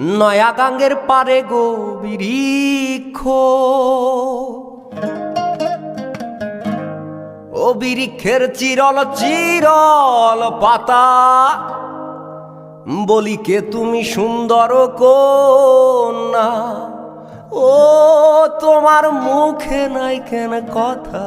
নয়া গাঙ্গের পারে গো বিরিক্ষ ও বিরিক্ষের চিরল চিরল পাতা, বলি কে তুমি সুন্দর কন্যা? ও তোমার মুখে নাই কেন কথা?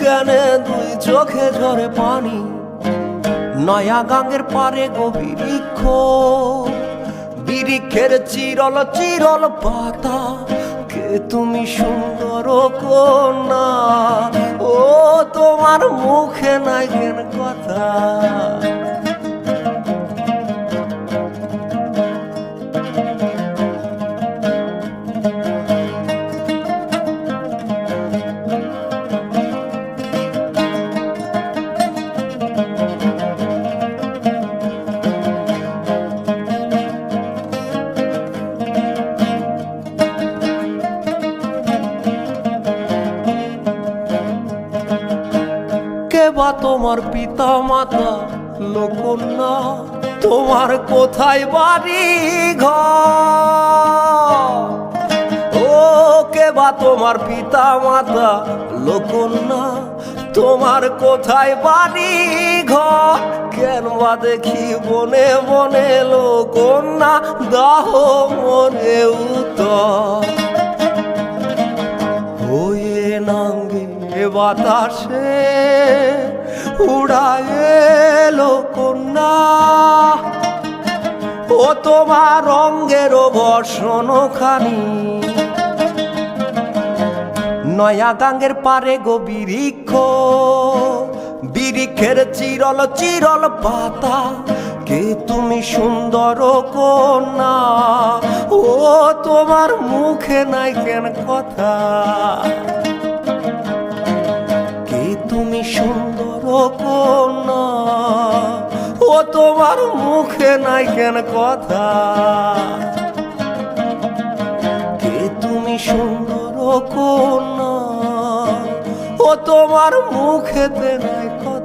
কেন দুই চোখে ঝরে পানি। নয়া গাঙ্গের পারে গভীরিক্ষ বিরিক্ষের চিরল চিরল পাতা। কে তুমি সুন্দর কন্যা? ও তোমার মুখে নাই কথা। তোমার পিতা মাতা লোকন্যা তোমার কোথায় বাড়ি ঘর? ও, কে বা তোমার পিতা মাতা লোকন্যা তোমার কোথায় বাড়ি ঘর? কেন বা দেখি বনে বনে লোকন্যা দাহ মনে উত্তর। হয়ে নাঙ্গে বাতাসে উড়ায় এলো কন্যা। ও তোমার রঙ্গের বর্ষণ খানি নয়া গাঙ্গের পারে গো বিরিক্ষ বিরিক্ষের চিরল চিরল পাতা। কে তুমি সুন্দর কন্যা? ও তোমার মুখে নাই কেন কথা? কে তুমি সুন্দর কন্যা ও তোমার মুখে নাই কেন কথা? কে তুমি সুন্দর কন্যা ও তোমার মুখেতে নাই কথা।